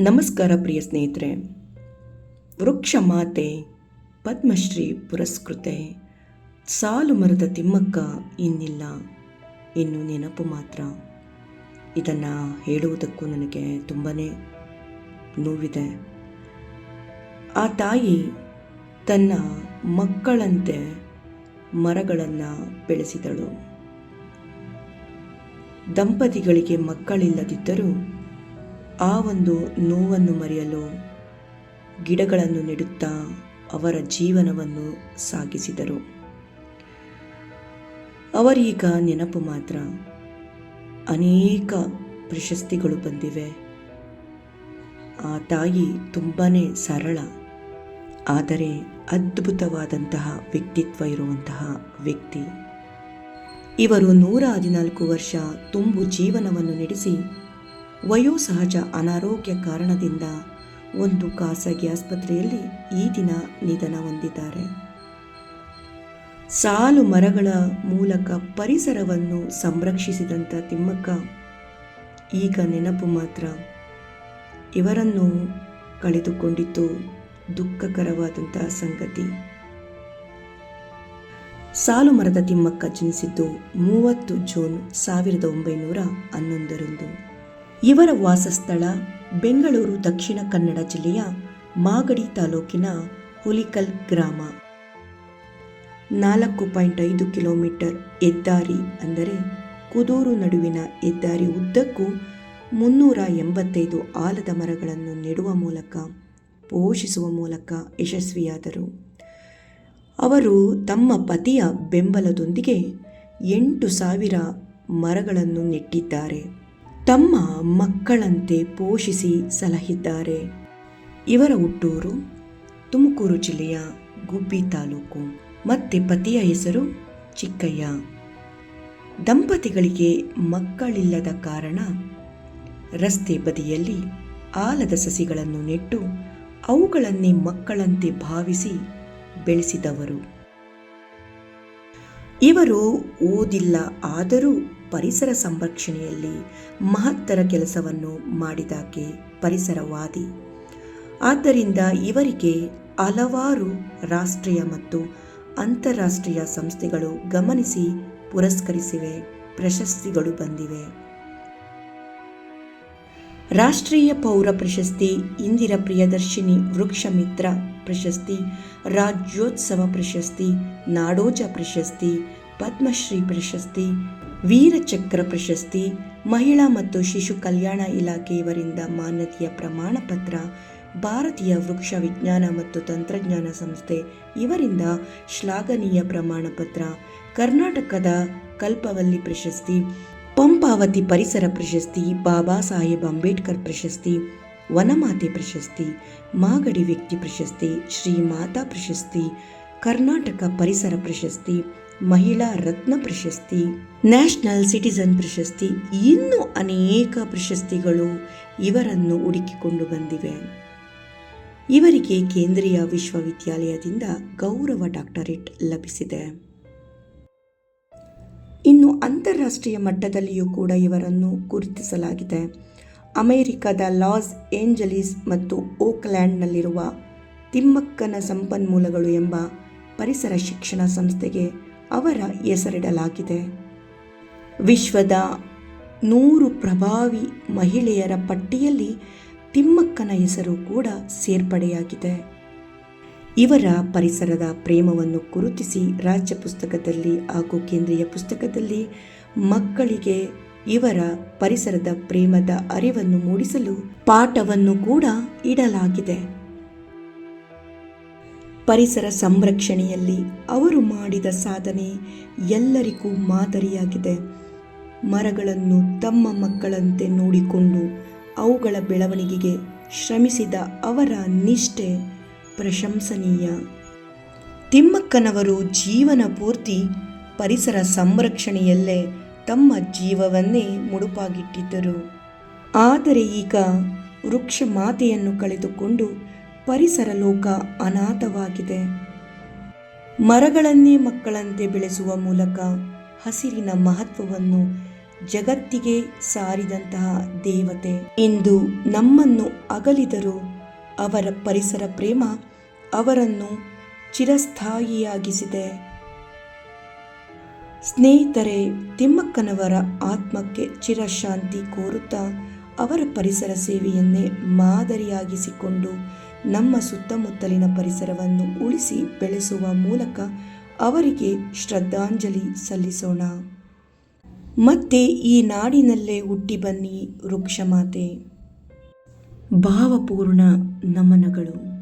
ನಮಸ್ಕಾರ ಪ್ರಿಯ ಸ್ನೇಹಿತರೆ. ವೃಕ್ಷ ಮಾತೆ, ಪದ್ಮಶ್ರೀ ಪುರಸ್ಕೃತೆ. ಸಾಲು ಮರದ ತಿಮ್ಮಕ್ಕ ಇನ್ನಿಲ್ಲ, ಇನ್ನು ನೆನಪು ಮಾತ್ರ. ಇದನ್ನು ಹೇಳುವುದಕ್ಕೂ ನನಗೆ ತುಂಬಾ ನೋವಿದೆ. ಆ ತಾಯಿ ತನ್ನ ಮಕ್ಕಳಂತೆ ಮರಗಳನ್ನು ಬೆಳೆಸಿದಳು. ದಂಪತಿಗಳಿಗೆ ಮಕ್ಕಳಿಲ್ಲದಿದ್ದರೂ ಆ ಒಂದು ನೋವನ್ನು ಮರೆಯಲು ಗಿಡಗಳನ್ನು ನೆಡುತ್ತಾ ಅವರ ಜೀವನವನ್ನು ಸಾಗಿಸಿದರು. ಅವರೀಗ ನೆನಪು ಮಾತ್ರ. ಅನೇಕ ಪ್ರಶಸ್ತಿಗಳು ಬಂದಿವೆ. ಆ ತಾಯಿ ತುಂಬಾ ಸರಳ, ಆದರೆ ಅದ್ಭುತವಾದಂತಹ ವ್ಯಕ್ತಿತ್ವ ಇರುವಂತಹ ವ್ಯಕ್ತಿ. ಇವರು ನೂರ ಹದಿನಾಲ್ಕು ವರ್ಷ ತುಂಬು ಜೀವನವನ್ನು ನಡೆಸಿ ವಯೋಸಹಜ ಅನಾರೋಗ್ಯ ಕಾರಣದಿಂದ ಒಂದು ಖಾಸಗಿ ಆಸ್ಪತ್ರೆಯಲ್ಲಿ ಈ ದಿನ ನಿಧನ ಹೊಂದಿದ್ದಾರೆ. ಸಾಲು ಮರಗಳ ಮೂಲಕ ಪರಿಸರವನ್ನು ಸಂರಕ್ಷಿಸಿದಂಥ ತಿಮ್ಮಕ್ಕ ಈಗ ನೆನಪು ಮಾತ್ರ. ಇವರನ್ನು ಕಳೆದುಕೊಂಡಿದ್ದು ದುಃಖಕರವಾದಂತಹ ಸಂಗತಿ. ಸಾಲು ಮರದ ತಿಮ್ಮಕ್ಕ ಜನಿಸಿದ್ದು ಮೂವತ್ತು ಜೂನ್ ಸಾವಿರದ ಒಂಬೈನೂರ ಹನ್ನೊಂದರಂದು. ಇವರ ವಾಸಸ್ಥಳ ಬೆಂಗಳೂರು ದಕ್ಷಿಣ ಕನ್ನಡ ಜಿಲ್ಲೆಯ ಮಾಗಡಿ ತಾಲೂಕಿನ ಹುಲಿಕಲ್ ಗ್ರಾಮ. ನಾಲ್ಕು ಪಾಯಿಂಟ್ ಐದು ಕಿಲೋಮೀಟರ್ ಹೆದ್ದಾರಿ ಅಂದರೆ ಕುದೂರು ನಡುವಿನ ಹೆದ್ದಾರಿ ಉದ್ದಕ್ಕೂ ಮುನ್ನೂರ ಎಂಬತ್ತೈದು ಆಲದ ಮರಗಳನ್ನು ನೆಡುವ ಮೂಲಕ, ಪೋಷಿಸುವ ಮೂಲಕ ಯಶಸ್ವಿಯಾದರು. ಅವರು ತಮ್ಮ ಪತಿಯ ಬೆಂಬಲದೊಂದಿಗೆ ಎಂಟು ಸಾವಿರ ಮರಗಳನ್ನು ನೆಟ್ಟಿದ್ದಾರೆ. ತಮ್ಮ ಮಕ್ಕಳಂತೆ ಪೋಷಿಸಿ ಸಲಹಿದ್ದಾರೆ. ಇವರ ಹುಟ್ಟೂರು ತುಮಕೂರು ಜಿಲ್ಲೆಯ ಗುಬ್ಬಿ ತಾಲೂಕು. ಮತ್ತೆ ಪತಿಯ ಹೆಸರು ಚಿಕ್ಕಯ್ಯ. ದಂಪತಿಗಳಿಗೆ ಮಕ್ಕಳಿಲ್ಲದ ಕಾರಣ ರಸ್ತೆ ಬದಿಯಲ್ಲಿ ಆಲದ ಸಸಿಗಳನ್ನು ನೆಟ್ಟು ಅವುಗಳನ್ನೇ ಮಕ್ಕಳಂತೆ ಭಾವಿಸಿ ಬೆಳೆಸಿದವರು. ಇವರು ಓದಿಲ್ಲ ಆದರೂ ಪರಿಸರ ಸಂರಕ್ಷಣೆಯಲ್ಲಿ ಮಹತ್ತರ ಕೆಲಸವನ್ನು ಮಾಡಿದಾಕೆ ಪರಿಸರವಾದಿ. ಆದ್ದರಿಂದ ಇವರಿಗೆ ಹಲವಾರು ರಾಷ್ಟ್ರೀಯ ಮತ್ತು ಅಂತಾರಾಷ್ಟ್ರೀಯ ಸಂಸ್ಥೆಗಳು ಗಮನಿಸಿ ಪುರಸ್ಕರಿಸಿವೆ, ಪ್ರಶಸ್ತಿಗಳು ಬಂದಿವೆ. ರಾಷ್ಟ್ರೀಯ ಪೌರ ಪ್ರಶಸ್ತಿ, ಇಂದಿರ ಪ್ರಿಯದರ್ಶಿನಿ ವೃಕ್ಷ ಮಿತ್ರ ಪ್ರಶಸ್ತಿ, ರಾಜ್ಯೋತ್ಸವ ಪ್ರಶಸ್ತಿ, ನಾಡೋಜ ಪ್ರಶಸ್ತಿ, ಪದ್ಮಶ್ರೀ ಪ್ರಶಸ್ತಿ ವೀರಚಕ್ರ ಪ್ರಶಸ್ತಿ, ಮಹಿಳಾ ಮತ್ತು ಶಿಶು ಕಲ್ಯಾಣ ಇಲಾಖೆಯವರಿಂದ ಮಾನ್ಯತೆಯ ಪ್ರಮಾಣ ಪತ್ರ, ಭಾರತೀಯ ವೃಕ್ಷ ವಿಜ್ಞಾನ ಮತ್ತು ತಂತ್ರಜ್ಞಾನ ಸಂಸ್ಥೆ ಇವರಿಂದ ಶ್ಲಾಘನೀಯ ಪ್ರಮಾಣ ಪತ್ರ, ಕರ್ನಾಟಕದ ಕಲ್ಪವಲ್ಲಿ ಪ್ರಶಸ್ತಿ, ಪಂಪಾವತಿ ಪರಿಸರ ಪ್ರಶಸ್ತಿ, ಬಾಬಾ ಸಾಹೇಬ್ ಅಂಬೇಡ್ಕರ್ ಪ್ರಶಸ್ತಿ, ವನಮಾತೆ ಪ್ರಶಸ್ತಿ, ಮಾಗಡಿ ವ್ಯಕ್ತಿ ಪ್ರಶಸ್ತಿ, ಶ್ರೀ ಮಾತಾ ಪ್ರಶಸ್ತಿ, ಕರ್ನಾಟಕ ಪರಿಸರ ಪ್ರಶಸ್ತಿ ಮಹಿಳಾ ರತ್ನ ಪ್ರಶಸ್ತಿ, ನ್ಯಾಷನಲ್ ಸಿಟಿಸನ್ ಪ್ರಶಸ್ತಿ, ಇನ್ನೂ ಅನೇಕ ಪ್ರಶಸ್ತಿಗಳು ಇವರನ್ನು ಹುಡುಕಿಕೊಂಡು ಬಂದಿವೆ. ಇವರಿಗೆ ಕೇಂದ್ರೀಯ ವಿಶ್ವವಿದ್ಯಾಲಯದಿಂದ ಗೌರವ ಡಾಕ್ಟರೇಟ್ ಲಭಿಸಿದೆ. ಇನ್ನು ಅಂತಾರಾಷ್ಟ್ರೀಯ ಮಟ್ಟದಲ್ಲಿಯೂ ಕೂಡ ಇವರನ್ನು ಗುರುತಿಸಲಾಗಿದೆ. ಅಮೆರಿಕದ ಲಾಸ್ ಏಂಜಲೀಸ್ ಮತ್ತು ಓಕ್ಲ್ಯಾಂಡ್ನಲ್ಲಿರುವ ತಿಮ್ಮಕ್ಕನ ಸಂಪನ್ಮೂಲಗಳು ಎಂಬ ಪರಿಸರ ಶಿಕ್ಷಣ ಸಂಸ್ಥೆಗೆ ಅವರ ಹೆಸರಿಡಲಾಗಿದೆ. ವಿಶ್ವದ ನೂರು ಪ್ರಭಾವಿ ಮಹಿಳೆಯರ ಪಟ್ಟಿಯಲ್ಲಿ ತಿಮ್ಮಕ್ಕನ ಹೆಸರು ಕೂಡ ಸೇರ್ಪಡೆಯಾಗಿದೆ. ಇವರ ಪರಿಸರದ ಪ್ರೇಮವನ್ನು ಗುರುತಿಸಿ ರಾಜ್ಯ ಪುಸ್ತಕದಲ್ಲಿ ಹಾಗೂ ಕೇಂದ್ರೀಯ ಪುಸ್ತಕದಲ್ಲಿ ಮಕ್ಕಳಿಗೆ ಇವರ ಪರಿಸರದ ಪ್ರೇಮದ ಅರಿವನ್ನು ಮೂಡಿಸಲು ಪಾಠವನ್ನು ಕೂಡ ಇಡಲಾಗಿದೆ. ಪರಿಸರ ಸಂರಕ್ಷಣೆಯಲ್ಲಿ ಅವರು ಮಾಡಿದ ಸಾಧನೆ ಎಲ್ಲರಿಗೂ ಮಾದರಿಯಾಗಿದೆ. ಮರಗಳನ್ನು ತಮ್ಮ ಮಕ್ಕಳಂತೆ ನೋಡಿಕೊಂಡು ಅವುಗಳ ಬೆಳವಣಿಗೆಗೆ ಶ್ರಮಿಸಿದ ಅವರ ನಿಷ್ಠೆ ಪ್ರಶಂಸನೀಯ. ತಿಮ್ಮಕ್ಕನವರು ಜೀವನ ಪೂರ್ತಿ ಪರಿಸರ ಸಂರಕ್ಷಣೆಯಲ್ಲೇ ತಮ್ಮ ಜೀವವನ್ನೇ ಮುಡುಪಾಗಿಟ್ಟಿದ್ದರು. ಆದರೆ ಈಗ ವೃಕ್ಷ ಮಾತೆಯನ್ನು ಕಳೆದುಕೊಂಡು ಪರಿಸರ ಲೋಕ ಅನಾಥವಾಗಿದೆ. ಮರಗಳನ್ನೇ ಮಕ್ಕಳಂತೆ ಬೆಳೆಸುವ ಮೂಲಕ ಹಸಿರಿನ ಮಹತ್ವವನ್ನು ಜಗತ್ತಿಗೆ ಸಾರಿದಂತಹ ದೇವತೆ. ಇಂದು ನಮ್ಮನ್ನು ಅಗಲಿದರು ಅವರ ಪರಿಸರ ಪ್ರೇಮ ಅವರನ್ನು ಚಿರಸ್ಥಾಯಿಯಾಗಿಸಿದೆ. ಸ್ನೇಹಿತರೆ, ತಿಮ್ಮಕ್ಕನವರ ಆತ್ಮಕ್ಕೆ ಚಿರಶಾಂತಿ ಕೋರುತ್ತಾ ಅವರ ಪರಿಸರ ಸೇವೆಯನ್ನೇ ಮಾದರಿಯಾಗಿಸಿಕೊಂಡು ನಮ್ಮ ಸುತ್ತಮುತ್ತಲಿನ ಪರಿಸರವನ್ನು ಉಳಿಸಿ ಬೆಳೆಸುವ ಮೂಲಕ ಅವರಿಗೆ ಶ್ರದ್ಧಾಂಜಲಿ ಸಲ್ಲಿಸೋಣ. ಮತ್ತೆ ಈ ನಾಡಿನಲ್ಲೇ ಹುಟ್ಟಿ ಬನ್ನಿ ವೃಕ್ಷಮಾತೆ. ಭಾವಪೂರ್ಣ ನಮನಗಳು.